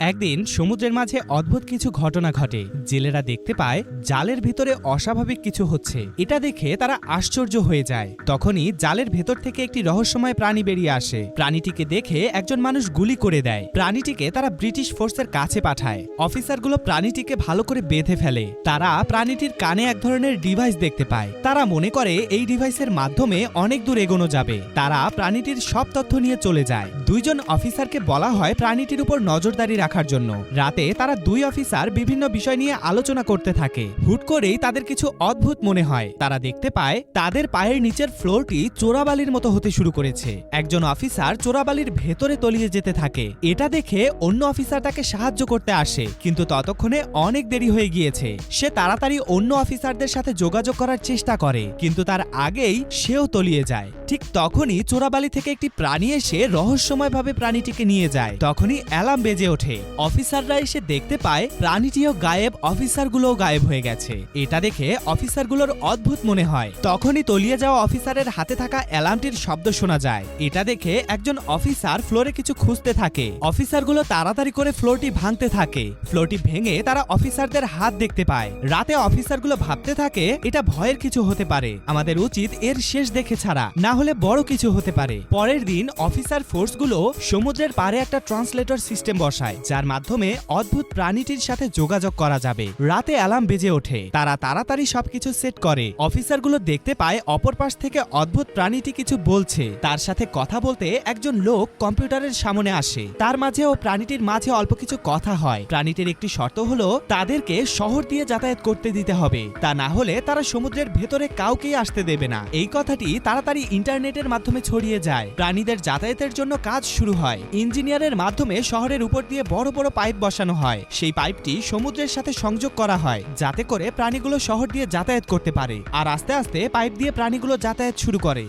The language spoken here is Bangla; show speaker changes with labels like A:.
A: একদিন সমুদ্রের মাঝে অদ্ভুত কিছু ঘটনা ঘটে। জেলেরা দেখতে পায়, জালের ভিতরে অস্বাভাবিক কিছু হচ্ছে। এটা দেখে তারা আশ্চর্য হয়ে যায়। তখনই জালের ভেতর থেকে একটি রহস্যময় প্রাণী বেরিয়ে আসে। প্রাণীটিকে দেখে একজন মানুষ গুলি করে দেয়। প্রাণীটিকে তারা ব্রিটিশ ফোর্সের কাছে পাঠায়। অফিসারগুলো প্রাণীটিকে ভালো করে বেঁধে ফেলে। তারা প্রাণীটির কানে এক ধরনের ডিভাইস দেখতে পায়। তারা মনে করে এই ডিভাইসের মাধ্যমে অনেক দূর এগোনো যাবে। তারা প্রাণীটির সব তথ্য নিয়ে চলে যায়। দুইজন অফিসারকে বলা হয় প্রাণীটির উপর নজরদারি রাখার জন্য। রাতে তারা দুই অফিসার বিভিন্ন বিষয় নিয়ে আলোচনা করতে থাকে। হুট করেই তাদের কিছু অদ্ভুত মনে হয়। তারা দেখতে পায়, তাদের পায়ের নিচের ফ্লোরটি চোরাবালির মতো হতে শুরু করেছে। একজন অফিসার চোরাবালির ভেতরে তলিয়ে যেতে থাকে। এটা দেখে অন্য অফিসার তাকে সাহায্য করতে আসে, কিন্তু ততক্ষণে অনেক দেরি হয়ে গিয়েছে। সে তাড়াতাড়ি অন্য অফিসারদের সাথে যোগাযোগ করার চেষ্টা করে, কিন্তু তার আগেই সেও তলিয়ে যায়। ঠিক তখনই চোরাবালি থেকে একটি প্রাণী এসে রহস্যময়ভাবে প্রাণীটিকে নিয়ে যায়। তখনই অ্যালার্ম বেজে ওঠে। অফিসাররা এসে দেখতে পায়, প্রাণীটিও গায়েব, অফিসারগুলোও গায়েব হয়ে গেছে। এটা দেখে অফিসারগুলোর অদ্ভুত মনে হয়। তখনই তলিয়ে যাওয়া অফিসারের হাতে থাকা অ্যালার্মটির শব্দ শোনা যায়। এটা দেখে একজন অফিসার ফ্লোরে কিছু খুঁজতে থাকে। অফিসারগুলো তাড়াতাড়ি করে ফ্লোরটি ভাঙতে থাকে। ফ্লোরটি ভেঙে তারা অফিসারদের হাত দেখতে পায়। রাতে অফিসারগুলো ভাবতে থাকে, এটা ভয়ের কিছু হতে পারে। আমাদের উচিত এর শেষ দেখে ছাড়া, না হলে বড় কিছু হতে পারে। পরের দিন অফিসার ফোর্সগুলো সমুদ্রের পারে একটা ট্রান্সলেটর সিস্টেম বসায় যার মাধ্যমে অদ্ভুত প্রাণীটির সাথে যোগাযোগ করা যাবে। রাতে অ্যালার্ম বেজে ওঠে। তারা তাড়াতাড়ি সবকিছু সেট করে। অফিসারগুলো দেখতে পায় অপর পাশ থেকে অদ্ভুত প্রাণীটি কিছু বলছে। তার সাথে কথা বলতে একজন লোক কম্পিউটারের সামনে আসে। তার মাঝে ও প্রাণীটির মাঝে অল্প কিছু কথা হয়। প্রাণীটির একটি শর্ত হলো, তাদেরকে শহর দিয়ে যাতায়াত করতে দিতে হবে। তা না হলে তারা সমুদ্রের ভেতরে কাউকেই আসতে দেবে না। এই কথাটি তাড়াতাড়ি ইন্টারনেটের মাধ্যমে ছড়িয়ে যায়। প্রাণীদের যাতায়াতের জন্য কাজ শুরু হয়। ইঞ্জিনিয়ারের মাধ্যমে শহরের উপর দিয়ে বড় বড় পাইপ বসানো হয়। সেই পাইপটি সমুদ্রের সাথে সংযোগ করা হয়, যাতে করে প্রাণীগুলো শহর দিয়ে যাতায়াত করতে পারে। আর আস্তে আস্তে পাইপ দিয়ে প্রাণীগুলো যাতায়াত শুরু করে।